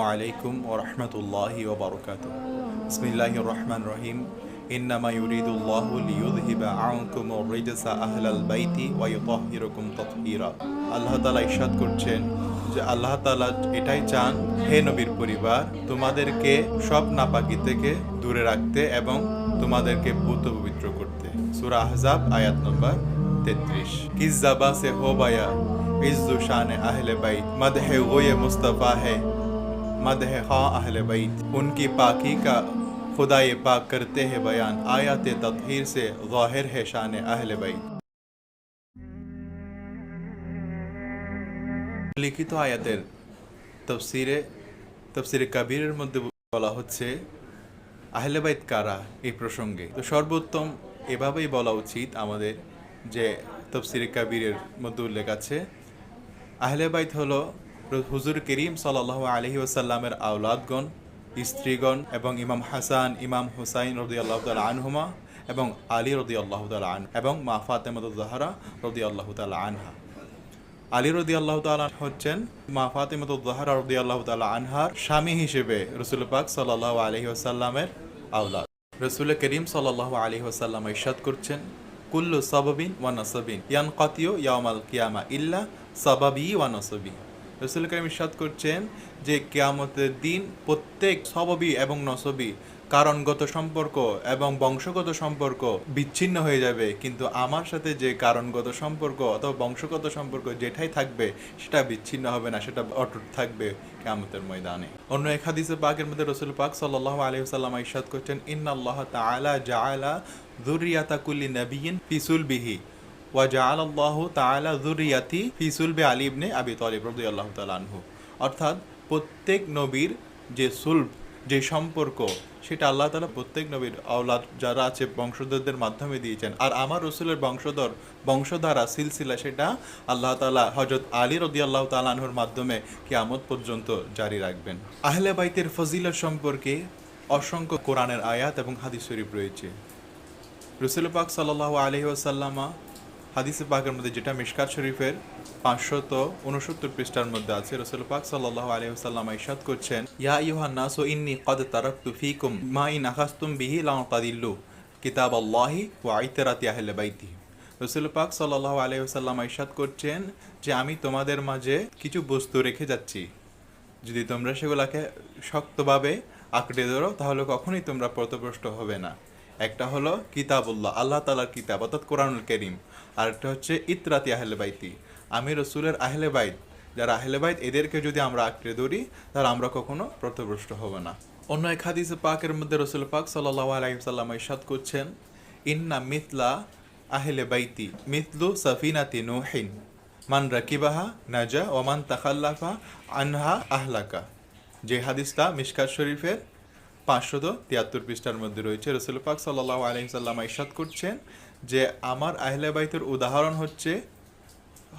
আলাইকুম ও রহমতুল্লাহি ও বারকাত রহমান রহিম। إنما يريد الله ليذهب عنكم الرجس أهل البيت ويطهركم تطهيرا আল্লাহ তাআলা ইরশাদ করছেন যে আল্লাহ তাআলা এটাই চান, হে নবীর পরিবার, তোমাদেরকে সব নাপাকি থেকে দূরে রাখতে এবং তোমাদেরকে ভূত পবিত্র করতে। সূরা আহজাব, আয়াত নম্বর 33 কিস সে হো বায়া, ইজ্জু শান আহলে বাইত, মাদহে গোয়ে মুস্তাফা হে। मदह खा अहल बैत। उनकी पाकी का खुदाए पाक करते हैं बयान। आयात ततहीर से ज़ाहिर है शान अहल बैत। লিখিত আয়াতের তফসিরে তফসিরে কাবিরের মধ্যে বলা হচ্ছে আহলেবাইত কারা এই প্রসঙ্গে তো সর্বোত্তম এভাবেই বলা উচিত আমাদের যে তফসিরে কাবিরের মধ্যে উল্লেখ আছে আহলেবাইত হলো হুজুর করিম সাল্লাহ আলহি ওসাল্লামের আওলাদগণ, স্ত্রীগণ এবং ইমাম হাসান, ইমাম হুসাইন রদি আল্লাহ আনহুমা এবং আলী রদি আল্লাহ আন এবং মা ফাতেমদ জাহারা রদি আল্লাহ আনহা। আলী রদি আল্লাহ তালা হচ্ছেন মা ফাতেমত জাহারা রদি আল্লাহ তালা আনহার স্বামী হিসেবে রসুল পাক সাল্লাহ আলহি আসাল্লামের আওলাদ। রসুল করিম সাল্লাহ আলহি আসাল্লাম ইরশাদ করছেন, কুল্লু সাবাবিন ওয়া নাসাবিন ইয়ান কাতিও ইয়ামাল কিয়ামা ইল্লা সাবাবি ওয়া নাসাবি। রসুল করিম ইরশাদ করছেন যে কেয়ামতের দিন প্রত্যেক সবাবি এবং নসবি কারণগত সম্পর্ক এবং বংশগত সম্পর্ক বিচ্ছিন্ন হয়ে যাবে। কিন্তু আমার সাথে যে কারণগত সম্পর্ক অথবা বংশগত সম্পর্ক যেটাই থাকবে, সেটা বিচ্ছিন্ন হবে না, সেটা অটুট থাকবে কেয়ামতের ময়দানে। অন্য এক হাদিসে পাকের মধ্যে রসুল পাক সাল্লাহ আলহি সাল্লাম ইরশাদ করছেন, ইন্নাল্লাহ তাআলা জাআলা যুররিয়াতা কুল্লি নাবিয়িন ফি সুলবিহি। ওয়া জাআলাল্লাহু তাআলা যুররিয়াতি ফি সুলবি আলী আবি তালিব রাদিয়াল্লাহু তাআলা আনহু। অর্থাৎ প্রত্যেক নবীর যে সুলভ, যে সম্পর্ক, সেটা আল্লাহ তালা প্রত্যেক নবীর আওলাদ যারা আছে বংশধরদের মাধ্যমে দিয়েছেন। আর আমার রসুলের বংশধর, বংশধারা, সিলসিলা সেটা আল্লাহ তালা হজরত আলী রদি আল্লাহ তালাহুর মাধ্যমে কিয়ামত পর্যন্ত জারি রাখবেন। আহলে বাইতের ফজিলত সম্পর্কে অসংখ্য কোরআনের আয়াত এবং হাদিস শরীফ রয়েছে। রসুল পাক সাল্লাহ আলহি আসাল্লামা হাদিসে পাকের মধ্যে যেটা মিশকাত শরীফের পাঁচশত উনসত্তর পৃষ্ঠার মধ্যে আছে, রসুল পাক সাল্লাহ আলহিহাল্লাম ইসাদ করছেন, ইয়া ইউহান নাস ও ইন্নি কদ তারাকতু ফিকুম মা ইন আখাস্তুম বিহি লাউ কাদিল্লু কিতাব আল্লাহি ও আইতারাতি আহলে বাইতি। রসুল পাক সাল্লাহ আলহিহাল্লাম ইসাদ করছেন যে, আমি তোমাদের মাঝে কিছু বস্তু রেখে যাচ্ছি। যদি তোমরা সেগুলাকে শক্তভাবে আঁকড়ে ধরো, তাহলে কখনোই তোমরা পথভ্রষ্ট হবে না। একটা হলো কিতাবুল্লাহ, আল্লাহ তালার কিতাব, অর্থাৎ কোরআনুল করিম। আর একটা হচ্ছে ইতরাতি আহলে বাইতি। আমি রসুলের আহলে বাইত। যারা আহলে বাইত, এদেরকে যদি আমরা আঁকড়ে ধরি, তাহলে আমরা কখনো পথভ্রষ্ট হব না। অন্য এক হাদিসে পাকের মধ্যে রসুল পাক সাল্লাহ আলাইসাল্লাম ইসাদ করছেন, ইন্না মিথলা আহলে বাইতি, মিথলু সাফিনাতি নুহিন, মান রাকিবাহা নাজা ওমান তাখাল্লাফা আনহা আহলাকা। যে হাদিসটা মিশকাত শরীফের পাঁচশত তিয়াত্তর পৃষ্ঠার মধ্যে রয়েছে। রসুল পাক সাল্লাহ আলহিসাল্লাম ইসাদ করছেন যে, আমার আহলে বাইতের উদাহরণ হচ্ছে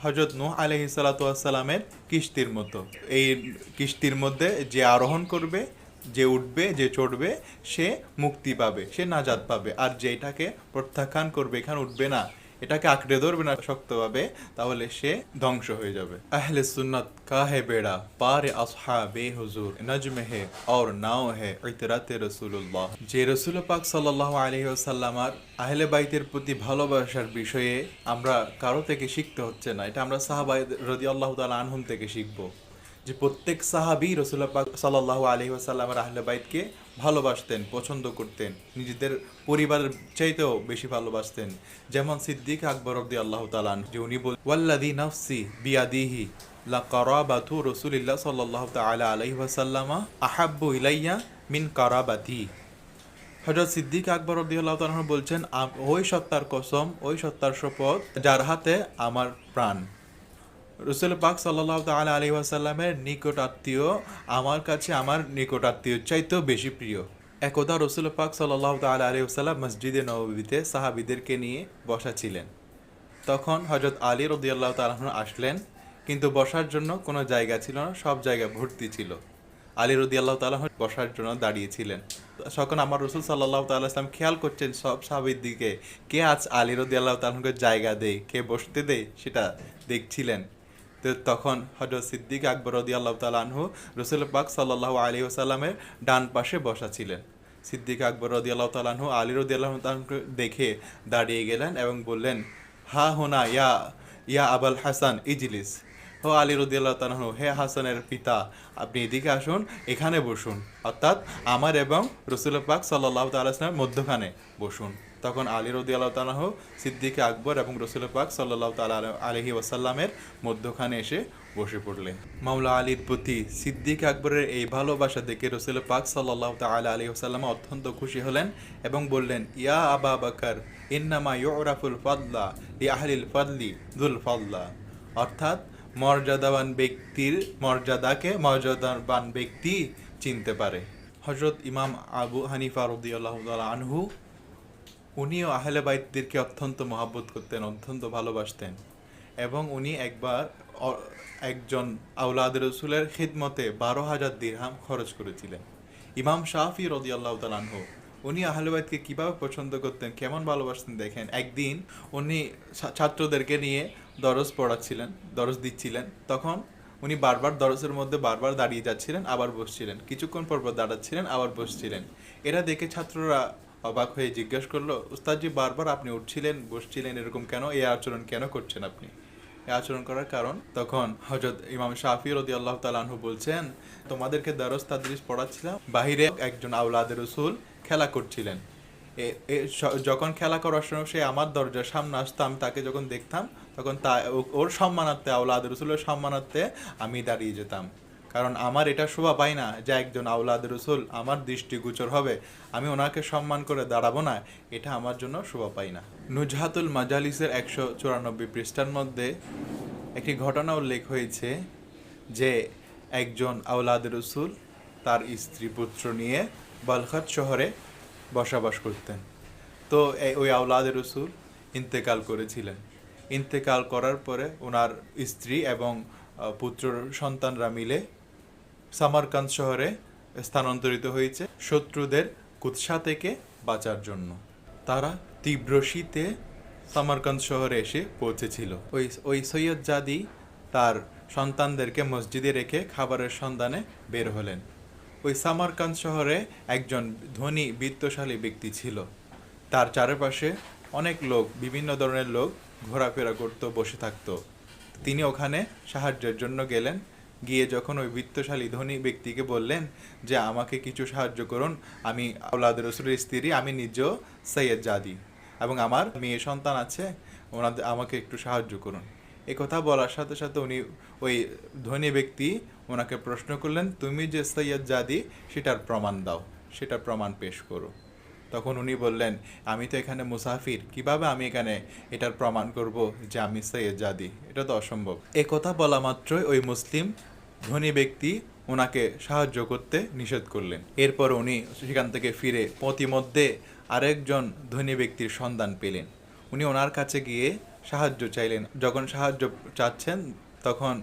হজরত নূহ আলহি সালাতামের কিস্তির মতো। এই কিস্তির মধ্যে যে আরোহণ করবে, যে উঠবে, যে চড়বে, সে মুক্তি পাবে, সে নাজাদ পাবে। আর যেটাকে প্রত্যাখ্যান করবে, এখানে উঠবে না। এটাকে আঁকড়ে ধরবে না শক্তভাবে, তাহলে সে ধ্বংস হয়ে যাবে। আহলে সুন্নত কাহে বেড়া? পারে আসহা বে হুজুর। নজমে হে और নাও হে ইতরাতে রসুল্লাহ যে রসুল পাক সাল্লাহ আলহি আসাল্লামার আহলে বাইতের প্রতি ভালোবাসার বিষয়ে আমরা কারও থেকে শিখতে হচ্ছে না। এটা আমরা সাহাবাই রদি আল্লাহ তালা আনহুম থেকে শিখব। যে প্রত্যেক সাহাবি রসুল্লাহ পাক সাল্লাহ আলহি আসাল্লামের আহলে বাইতকে ভালোবাসতেন, পছন্দ করতেন, নিজেদের পরিবারের চাইতেও বেশি ভালোবাসতেন। যেমন সিদ্দিক আকবর অব্দি আল্লাহ তালান যে উনি বল ওয়াল্লাদি নফসি বিয়াদিহি লা কারাবাতু রসুলিল্লাহ সাল্লাহ তালা আলহি ওয়াসাল্লামা আহাব্বু ইলাইয়া মিন কারাবাতি। হজরত সিদ্দিক আকবর আব্দিল্লাহ তালাহ বলছেন ওই সত্তার কসম, ওই সত্তার শপথ যার হাতে আমার প্রাণ। রসুল পাক সাল্লাহ তালা আলী ওয়াসাল্লামের নিকট আত্মীয়, আমার কাছে আমার নিকট আত্মীয় চাইতেও বেশি প্রিয়। একদা রসুল পাক সাল্লাহ তালা আলী ওসাল্লাম মসজিদে নবীতে সাহাবিদেরকে নিয়ে বসা ছিলেন। তখন হজরত আলী রদিয়াল্লাহ তালাহ আসলেন, কিন্তু বসার জন্য কোনো জায়গা ছিল না, সব জায়গা ভর্তি ছিল। আলী রদি আল্লাহ তালাহ বসার জন্য দাঁড়িয়েছিলেন তখন আমার রসুল সাল্লাহ তাল্লাহ ইসলাম খেয়াল করছেন সব সাহাবির দিকে, কে আজ আলী রদি আল্লাহ তালাহকে জায়গা দেয়, কে বসতে দেয়, সেটা দেখছিলেন। তখন হজরত সিদ্দিক আকবর রদি আল্লাহ তালাহু রসুল পাক সাল্লাহ আলী ওসাল্লামের ডান পাশে বসা ছিলেন। সিদ্দিক আকবর রদি আল্লাহ তালাহু আলী রদি আল্লাহ দেখে দাঁড়িয়ে গেলেন এবং বললেন, হা হোনা ইয়া ইয়া আবাল হাসান, ইজলিস। ও আলী রদিয়াল্লাহ তালাহু হে হাসানের পিতা, আপনি এদিকে আসুন, এখানে বসুন। অর্থাৎ আমার এবং রসুল পাক সাল্লাহ তালামের মধ্যখানে বসুন। তখন আলী রদিয়াল্লাহ তালাহ সিদ্দিকে আকবর এবং রসুল পাক সাল্লাহ তালা আলহি ওয়াসাল্লামের মধ্যখানে এসে বসে পড়লেন। মাওলা আলীর প্রতি সিদ্দিক আকবরের এই ভালোবাসা দেখে রসুল পাক সাল্লাহ তালা আলী ওসাল্লাম অত্যন্ত খুশি হলেন এবং বললেন, ইয়া আবা বাকার, ইন্নামা ইউরাফুল ফাদলা ই আহলিল ফাদলি দুল ফাদলা। অর্থাৎ মর্যাদাবান ব্যক্তির মর্যাদাকে মর্যাদাবান ব্যক্তি চিনতে পারে। হজরত ইমাম আবু হানিফা রদিয়াল্লাহ আনহু, উনিও আহলে বাইতদেরকে অত্যন্ত মহাব্বত করতেন, অত্যন্ত ভালোবাসতেন এবং উনি একবার একজন আউলাদ রসুলের খিদমতে বারো হাজার দিরহাম খরচ করেছিলেন। ইমাম শাহি রদি আল্লাহ তালানহ উনি আহলে বাইতকে কীভাবে পছন্দ করতেন, কেমন ভালোবাসতেন দেখেন, একদিন উনি ছাত্রদেরকে নিয়ে দরজ পড়াচ্ছিলেন দরজ দিচ্ছিলেন তখন উনি বারবার দরজের মধ্যে বারবার দাঁড়িয়ে যাচ্ছিলেন, আবার বসছিলেন। কিছুক্ষণ পর পর দাঁড়াচ্ছিলেন, আবার বসছিলেন। এরা দেখে ছাত্ররা অবাক হয়ে জিজ্ঞেস করল, উস্তাদজি, বারবার আপনি উঠছিলেন, বসছিলেন এরকম কেন? এই আচরণ কেন করছেন আপনি? এই আচরণ করার কারণ তখন হজরত ইমাম শাফি রদি আল্লাহ তালাহু বলছেন, তোমাদেরকে দারস তাদরিস পড়াচ্ছিলাম, বাহিরে একজন আউলাদের রসুল খেলা করছিলেন। যখন খেলা করার সময় সে আমার দরজার সামনে আসতো, আমি তাকে যখন দেখতাম তখন তা ওর সম্মানার্থে আউলাদ রসুলের সম্মানার্থে আমি দাঁড়িয়ে যেতাম। কারণ আমার এটা শোভা পাই না যে একজন আউলাদ রসুল আমার দৃষ্টিগোচর হবে, আমি ওনাকে সম্মান করে দাঁড়াবো না, এটা আমার জন্য শোভা পাই না। নুজহাতুল মাজালিসের একশো চুরানব্বই পৃষ্ঠার মধ্যে একটি ঘটনা উল্লেখ হয়েছে যে একজন আউলাদ রসুল তার স্ত্রী পুত্র নিয়ে বলখত শহরে বসবাস করতেন। তো ওই আউলাদ রসুল ইন্তেকাল করেছিলেন। ইন্তেকাল করার পরে ওনার স্ত্রী এবং পুত্র সন্তানরা মিলে সামারকান্দ শহরে স্থানান্তরিত হয়েছে শত্রুদের কুৎসা থেকে বাঁচার জন্য। তারা তীব্র শীতে সামারকান্দ শহরে এসে পৌঁছেছিল। ওই ওই সৈয়দ জাদি তার সন্তানদেরকে মসজিদে রেখে খাবারের সন্ধানে বের হলেন। ওই সামারকান্দ শহরে একজন ধনী, বিত্তশালী ব্যক্তি ছিল। তার চারপাশে অনেক লোক, বিভিন্ন ধরনের লোক ঘোরাফেরা করতো, বসে থাকতো। তিনি ওখানে সাহায্যের জন্য গেলেন। গিয়ে যখন ওই বিত্তশালী ধনী ব্যক্তিকে বললেন যে, আমাকে কিছু সাহায্য করুন, আমি আউলাদ রসুলের স্ত্রী, আমি নিজেও সৈয়দ জাদি এবং আমার মেয়ে সন্তান আছে, ওনাদের, আমাকে একটু সাহায্য করুন। এই কথা বলার সাথে সাথে উনি ওই ধনী ব্যক্তি ওনাকে প্রশ্ন করলেন, তুমি যে সৈয়দ জাদি, সেটার প্রমাণ দাও, সেটার প্রমাণ পেশ করো। তখন উনি বললেন, আমি তো এখানে মুসাফির, কীভাবে আমি এখানে এটার প্রমাণ করব যে আমি সৈয়দ জাদি এটা তো অসম্ভব। এ কথা বলা মাত্রই ওই মুসলিম ধনী ব্যক্তি ওনাকে সাহায্য করতে নিষেধ করলেন। এরপর উনি সেখান থেকে ফিরে পথিমধ্যে আরেকজন ধনী ব্যক্তির সন্ধান পেলেন। উনি ওনার কাছে গিয়ে সাহায্য চাইলেন। যখন সাহায্য চাচ্ছেন, তখন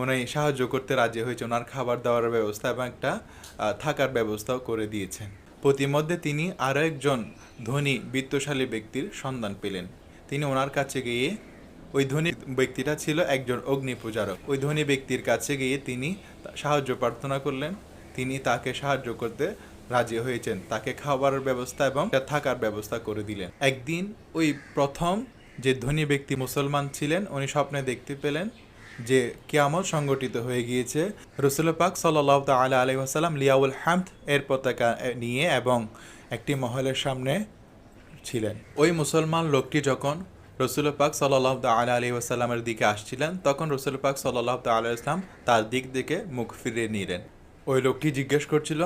উনি সাহায্য করতে রাজি হয়েছে। ওনার খাবার দাবার ব্যবস্থা এবং একটা থাকার ব্যবস্থাও করে দিয়েছেন। প্রতিমধ্যে তিনি আরও একজন ধনী, বিত্তশালী ব্যক্তির সন্ধান পেলেন। তিনি ওনার কাছে গিয়ে, ওই ধনী ব্যক্তিটা ছিল একজন অগ্নি পূজারক ওই ধনী ব্যক্তির কাছে গিয়ে তিনি সাহায্য প্রার্থনা করলেন। তিনি তাকে সাহায্য করতে রাজি হয়েছেন। তাকে খাবারের ব্যবস্থা এবং থাকার ব্যবস্থা করে দিলেন। একদিন ওই প্রথম যে ধনী ব্যক্তি মুসলমান ছিলেন, উনি স্বপ্নে দেখতে পেলেন যে কিয়ামত সংগঠিত হয়ে গিয়েছে। রসুল পাক সাল্লাহ তালা আলি আসাল্লাম লিয়াউল হামদ এর পতাকা নিয়ে এবং একটি মহলের সামনে ছিলেন। ওই মুসলমান লোকটি যখন রসুল পাক সাল্লাহ তালা আলি আসাল্লামের দিকে আসছিলেন, তখন রসুল পাক সাল্লাহ তাল্লাহ ইসলাম তার দিক থেকে মুখ ফিরিয়ে নিলেন। ওই লোকটি জিজ্ঞেস করছিল,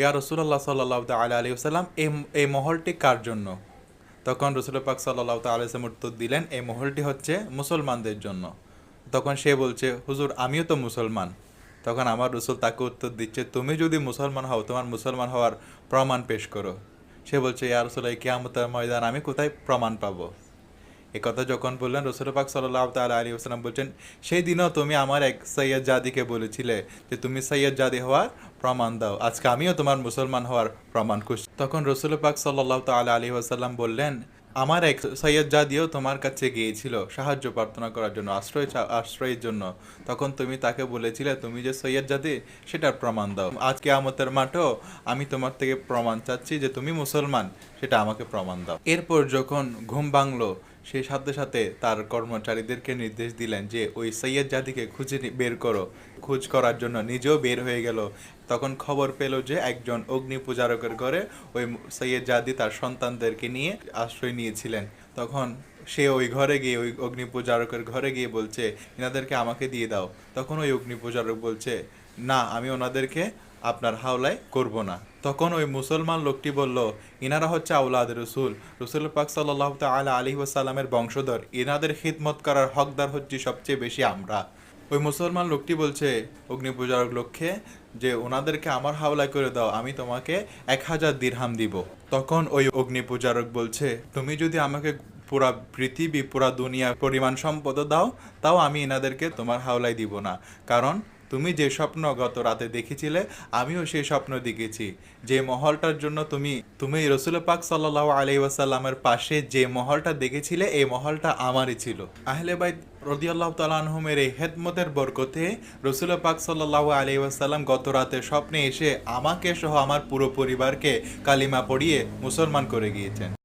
ইয়া রসুল্লাহ সাল্লাহ তালা আলি আসাল্লাম এই এই মহলটি কার জন্য? তখন রসুল পাক সাল্লাহ তালাম উত্তর দিলেন, এই মহলটি হচ্ছে মুসলমানদের জন্য। তখন সে বলছে, হুজুর, আমিও তো মুসলমান। তখন আমার রসুল তাকে উত্তর দিচ্ছে, তুমি যদি মুসলমান হও, তোমার মুসলমান হওয়ার প্রমাণ পেশ করো। সে বলছে, ইয়া রসুল এই কেয়ামতের ময়দান আমি কোথায় প্রমাণ পাবো? এ কথা যখন বললেন, রসুল পাক সাল্লাহ তাল আলী আসসালাম বলছেন, সেই দিনও তুমি আমার এক সৈয়দ জাদিকে বলেছিলে যে তুমি সৈয়দ জাদি হওয়ার প্রমাণ দাও। আজকে আমিও তোমার মুসলমান হওয়ার প্রমাণ খুঁজছি। তখন রসুল পাক সাল্লাহ তাল আলী আসাল্লাম বললেন আমার এক সৈয়দ জাদিও তোমার কাছে গিয়েছিল, সাহায্য প্রার্থনা করার জন্য, আশ্রয় আশ্রয়ের জন্য, তখন তুমি তাকে বলেছিলে, তুমি যে সৈয়দ জাদি সেটার প্রমাণ দাও। আজকে আমতের মাঠও আমি তোমার থেকে প্রমাণ চাচ্ছি যে তুমি মুসলমান, সেটা আমাকে প্রমাণ দাও। এরপর যখন ঘুম ভাঙলো সেই সাথে সাথে তার কর্মচারীদেরকে নির্দেশ দিলেন যে, ওই সৈয়দ জাতিকে খুঁজে বের করো। খোঁজ করার জন্য নিজেও বের হয়ে গেল। তখন খবর পেল যে, একজন অগ্নি পূজারকের ঘরে ওই সৈয়দ জাদি তার সন্তানদেরকে নিয়ে আশ্রয় নিয়েছিলেন। তখন সে ওই ঘরে গিয়ে, ওই অগ্নি পূজারকের ঘরে গিয়ে বলছে এনাদেরকে আমাকে দিয়ে দাও। তখন ওই অগ্নি পূজারক বলছে, না, আমি ওনাদেরকে আপনার হাওলায় করব না। তখন ওই মুসলমান লোকটি বলল, ইনারা হচ্ছে আউলাদ রসুল। রসুল পাক সাল্লাহ তালা আলী ওয়াসাল্লামের বংশধর। ইনাদের খিদমত করার হকদার হচ্ছে সবচেয়ে বেশি আমরা। ওই মুসলমান লোকটি বলছে অগ্নি পূজারক লক্ষ্যে যে ওনাদেরকে আমার হাওলায় করে দাও, আমি তোমাকে এক হাজার দিরহাম দিব। তখন ওই অগ্নি পূজারক বলছে, তুমি যদি আমাকে পুরা পৃথিবী, পুরা দুনিয়া পরিমাণ সম্পদ দাও, তাও আমি এনাদেরকে তোমার হাওলায় দিব না। কারণ তুমি যে স্বপ্ন গত রাতে দেখেছিলে, আমিও সেই স্বপ্ন দেখেছি। যে মহলটার জন্য তুমি তুমি রসুল পাক সাল্লাহ আলি ওয়াসাল্লামের পাশে যে মহলটা দেখেছিলে, এই মহলটা আমারই ছিল। আহলে বাইত রদিয়াল্লাহ তালানহমের এই হেদমতের বরকতে রসুল পাক সাল্লাহ আলি ওয়াসাল্লাম গত রাতে স্বপ্নে এসে আমাকে সহ আমার পুরো পরিবারকে কালিমা পড়িয়ে মুসলমান করে গিয়েছেন।